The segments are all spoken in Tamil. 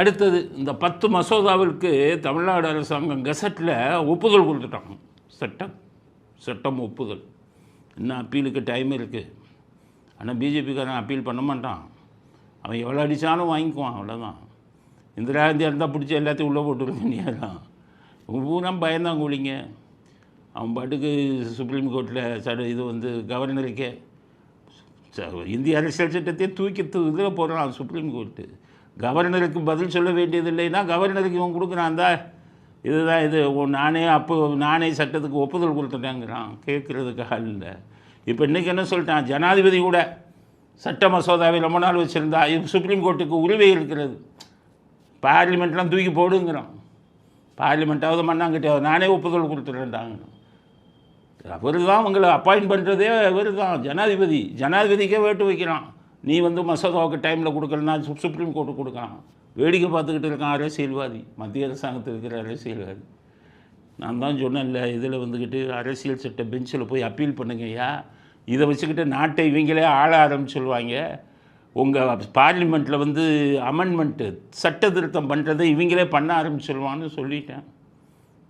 அடுத்தது இந்த பத்து மசோதாவிற்கு தமிழ்நாடு அரசாங்கம் கெசட்டில் ஒப்புதல் கொடுத்துட்டாங்க சட்டம் சட்டம் ஒப்புதல். இன்னும் அப்பீலுக்கு டைம் இருக்குது ஆனால் பிஜேபிக்காரன் அப்பீல் பண்ண மாட்டான். அவன் எவ்வளோ அடித்தாலும் வாங்கிக்குவான் அவ்வளோதான் இந்திரா காந்தி இருந்தால் பிடிச்சி எல்லாத்தையும் உள்ளே போட்டுருக்க வேண்டியதான் பூரா பயந்தாங்கூலிங்க அவன் பாட்டுக்கு சுப்ரீம் கோர்ட்டில் சட இது வந்து கவர்னருக்கே ச- இந்திய அரசியல் சட்டத்தையே தூக்கி இதில் போடுறான் சுப்ரீம் கோர்ட்டு கவர்னருக்கு பதில் சொல்ல வேண்டியது இல்லைன்னா கவர்னருக்கு இவன் கொடுக்குறான் அந்த இதுதான் இது உன் நானே அப்போ நானே சட்டத்துக்கு ஒப்புதல் கொடுத்துட்டேங்கிறான். கேட்குறதுக்கு ஆள் இல்லை. இப்போ இன்றைக்கி என்ன சொல்லிட்டான்? ஜனாதிபதி கூட சட்ட மசோதாவை ரொம்ப நாள் வச்சுருந்தா இது சுப்ரீம் கோர்ட்டுக்கு உரிமை இருக்கிறது. பார்லிமெண்ட்லாம் தூக்கி போடுங்கிறான். பார்லிமெண்ட்டாவது மண்ணாங்கிட்டாவது நானே ஒப்புதல் கொடுத்துட்றேன்டாங்க அவர் தான் உங்களை அப்பாயிண்ட் பண்ணுறதே அவர் தான் ஜனாதிபதி ஜனாதிபதிக்கே வேட்டு வைக்கிறான். நீ வந்து மசோதாவுக்கு டைமில் கொடுக்கலன்னா சுப்ரீம் கோர்ட்டு கொடுக்கலாம். வேடிக்கை பார்த்துக்கிட்டு இருக்கான் அரசியல்வாதி. மத்திய அரசாங்கத்தில் இருக்கிற அரசியல்வாதி. நான் தான் சொன்னேன்ல இதில் வந்துக்கிட்டு அரசியல் சட்ட பெஞ்சில் போய் அப்பீல் பண்ணுங்கய்யா இதை வச்சுக்கிட்டு நாட்டை இவங்களே ஆள ஆரம்பிச்சுடுவாங்க உங்கள் பார்லிமெண்ட்டில் வந்து அமெண்ட்மெண்ட்டு சட்ட திருத்தம் பண்ணுறதை இவங்களே பண்ண ஆரம்பிச்சுடுவான்னு சொல்லிட்டேன்.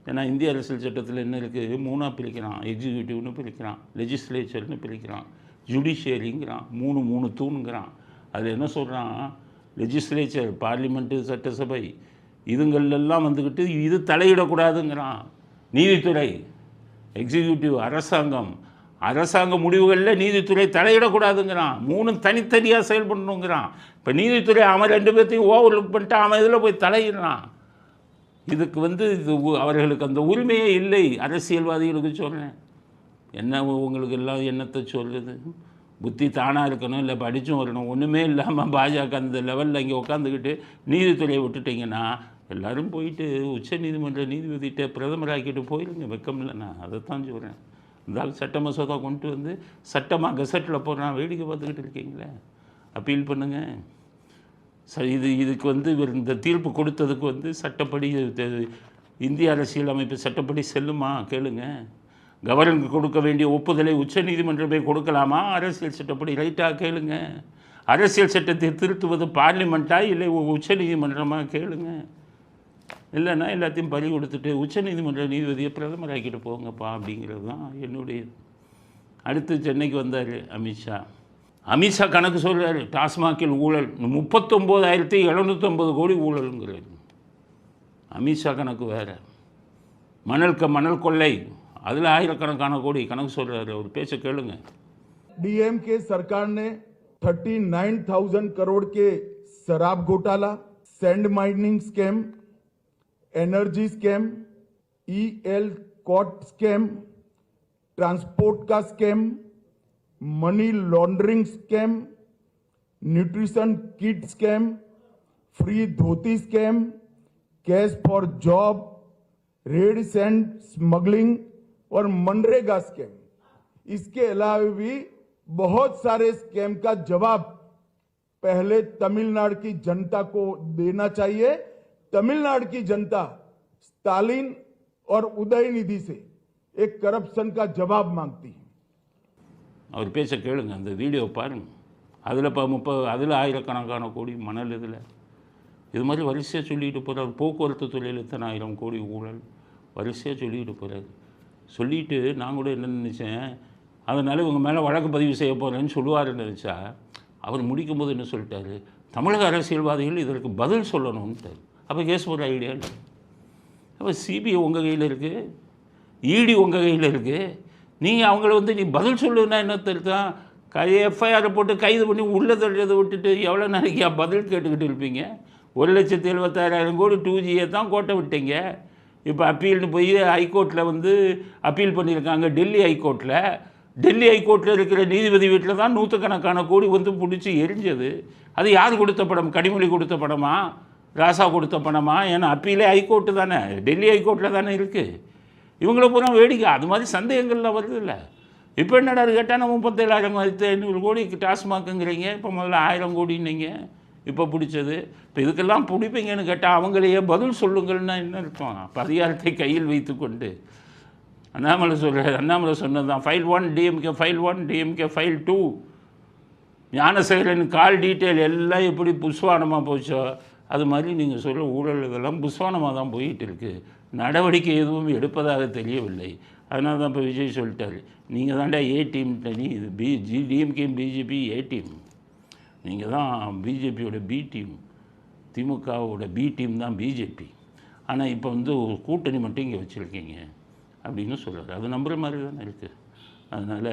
ஏன்னா இந்திய அரசியல் சட்டத்தில் என்ன இருக்குது மூணாக பிரிக்கிறான். எக்ஸிக்யூட்டிவ்னு பிரிக்கிறான். லெஜிஸ்லேச்சர்னு பிரிக்கிறான். ஜுடிஷியரிங்கிறான் மூணு மூணு தூணுங்கிறான். அதில் என்ன சொல்கிறான் லெஜிஸ்லேச்சர் பார்லிமெண்ட்டு சட்டசபை இதுங்களெல்லாம் வந்துக்கிட்டு இது தலையிடக்கூடாதுங்கிறான். நீதித்துறை எக்ஸிக்யூட்டிவ் அரசாங்கம். அரசாங்க முடிவுகளில் நீதித்துறை தலையிடக்கூடாதுங்கிறான். மூணும் தனித்தனியாக செயல்படணுங்கிறான். இப்போ நீதித்துறை அவன் ரெண்டு பேர்த்தையும் ஓவர் லுக் பண்ணிட்டு அவன் இதில் போய் தலையிடுறான். இதுக்கு வந்து இது அவர்களுக்கு அந்த உரிமையே இல்லை. அரசியல்வாதிகளுக்கு சொல்கிறேன் என்ன உங்களுக்கு எல்லாம் என்னத்தை சொல்லுது? புத்தி தானாக இருக்கணும் இல்லை படித்தும் வரணும். ஒன்றுமே இல்லாமல் பாஜக அந்த லெவலில் இங்கே உட்காந்துக்கிட்டு நீதித்துறையை விட்டுட்டிங்கன்னா எல்லோரும் போயிட்டு உச்ச நீதிமன்ற நீதிபதிகிட்ட பிரதமராக்கிட்டு போயிருங்க. வெக்கம் இல்லைண்ணா அதைத்தான் சொல்கிறேன் இருந்தாலும் சட்ட மசோதா கொண்டு வந்து சட்டமாக கெசட்டில் போடுறான் வேடிக்கை பார்த்துக்கிட்டு இருக்கீங்களே. அப்பீல் பண்ணுங்கள் சரி இது இதுக்கு வந்து இவர் இந்த தீர்ப்பு கொடுத்ததுக்கு வந்து சட்டப்படி இந்திய அரசியல் அமைப்பு சட்டப்படி செல்லுமா? கேளுங்கள் கவர்னருக்கு கொடுக்க வேண்டிய ஒப்புதலை உச்சநீதிமன்றமே கொடுக்கலாமா? அரசியல் சட்டப்படி ரைட்டாக கேளுங்க. அரசியல் சட்டத்தை திருத்துவது பார்லிமெண்ட்டாக இல்லை உச்சநீதிமன்றமாக கேளுங்க. இல்லைன்னா எல்லாத்தையும் பறி கொடுத்துட்டு உச்சநீதிமன்ற நீதிபதியை பிரதமராக்கிட்டு போங்கப்பா அப்படிங்கிறது தான் என்னுடைய அடுத்து சென்னைக்கு வந்தார் அமித்ஷா. அமித்ஷா கணக்கு சொல்கிறார் டாஸ்மாகில் ஊழல் முப்பத்தொம்போதாயிரத்தி எழுநூற்றம்பது கோடி ஊழலுங்கிறார். அமித்ஷா கணக்கு வேறு. மணல்க மணல் கொள்ளை. அதில் ஆயிரக்கணக்கான கோடி கணக்கு சொல்கிறாரு அவர் பேச்ச கேளுங்க डीएम के सरकार ने 39,000 करोड़ के शराब घोटाला sand mining scam energy scam EL cot scam transport का scam money laundering scam nutrition kit scam free dhoti scam cash for job red sand smuggling और मनरेगा स्कैम इसके अलावा भी बहुत सारे स्कैम का जवाब पहले तमिलनाडु की जनता को देना चाहिए तमिलनाडु की जनता स्टालिन और उदय निधि से एक करप्शन का जवाब मांगती है அவர் பேச்ச கேளுங்க அந்த வீடியோ பாருங்க அதில் இப்போ முப்பது அதில் ஆயிரக்கணக்கான கோடி மணல் இதில் இது மாதிரி வரிசையாக சொல்லிட்டு போகிறார் போக்குவரத்து துறையில் இத்தனை ஆயிரம் கோடி ஊழல் வரிசையாக சொல்லிட்டு போகிறாரு சொல்லிட்டு நான் கூட என்ன நினச்சேன் அதனால் உங்கள் மேலே வழக்கு பதிவு செய்ய போகிறேன்னு சொல்லுவார்னு நினச்சா அவர் முடிக்கும் போது என்ன சொல்லிட்டாரு? தமிழக அரசியல்வாதிகள் இதற்கு பதில் சொல்லணும்ட்டார். அப்போ கேஸ் போடுற ஐடியா இல்லை. அப்போ சிபிஐ உங்கள் கையில் இருக்குது இடி உங்கள் கையில் இருக்குது நீங்கள் அவங்கள வந்து நீ பதில் சொல்லுன்னா என்ன தெரியும் கை எஃப்ஐஆரை போட்டு கைது பண்ணி உள்ளே தள்ளுறதை விட்டுட்டு எவ்வளோ நாளைக்கு பதில் கேட்டுக்கிட்டு இருப்பீங்க? ஒரு லட்சத்தி எழுபத்தாறாயிரம் கோடி டூ ஜியை தான் கோட்டை விட்டீங்க. இப்போ அப்பீல்னு போய் ஹைகோர்ட்டில் வந்து அப்பீல் பண்ணியிருக்காங்க டெல்லி ஹைகோர்ட்டில். டெல்லி ஹைகோர்ட்டில் இருக்கிற நீதிபதி வீட்டில் தான் நூற்றுக்கணக்கான கோடி வந்து பிடிச்சி எரிஞ்சது. அது யார் கொடுத்த படம்? கனிமொழி கொடுத்த படமா? ராசா கொடுத்த பணமா ஏன்னா அப்பீலே ஹைகோர்ட்டு தானே. டெல்லி ஹைகோர்ட்டில் தானே இருக்குது இவங்கள பூரா வேடிக்கை. அது மாதிரி சந்தேகங்கள்லாம் வருது இல்லை. இப்போ என்னடா கேட்டால் நம்ம முப்பத்தேழாயிரம் ஆயிரத்தி ஐநூறு கோடி டாஸ்மாக்குங்கிறீங்க. இப்போ முதல்ல ஆயிரம் கோடின்னீங்க. இப்போ பிடிச்சது. இப்போ இதுக்கெல்லாம் பிடிப்பீங்கன்னு கேட்டால் அவங்களையே பதில் சொல்லுங்கள்னா என்ன அர்த்தம்? அப்போ அதிகாரத்தை கையில் வைத்துக்கொண்டு. அண்ணாமலை சொல்கிறார் அண்ணாமலை சொன்னது தான் file one DMK file one DMK file two Gnanasekaran call detail எல்லாம் எப்படி புஷ்வானமாக போச்சோ அது மாதிரி நீங்கள் சொல்கிற ஊழல் இதெல்லாம் புஸ்வானமாக தான் போயிட்டு இருக்குது நடவடிக்கை எதுவும் எடுப்பதாக தெரியவில்லை. அதனால தான் இப்போ விஜய் சொல்லிட்டார் நீங்கள் தாண்டா ஏ டீம் தனி இது B G DMK BJP A team நீங்கள் தான் பிஜேபியோட பி டீம் திமுகவோட பி டீம் தான் பிஜேபி ஆனால் இப்போ வந்து கூட்டணி மட்டும் இங்கே வச்சுருக்கீங்க அப்படின்னு சொல்கிறார் அது நம்புகிற மாதிரி தானே இருக்குது அதனால்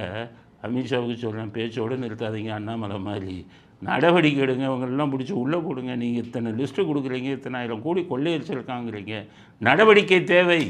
அமித்ஷாவுக்கு சொல்கிறேன் பேச்சோடு நிறுத்தாதீங்க அண்ணாமலை மாதிரி. நடவடிக்கை எடுங்க அவங்களெல்லாம் பிடிச்சி உள்ளே போடுங்க. நீங்கள் இத்தனை லிஸ்ட்டு கொடுக்குறீங்க இத்தனை ஆயிரம் கோடி கொள்ளையடிச்சிருக்காங்கிறீங்க. நடவடிக்கை தேவை.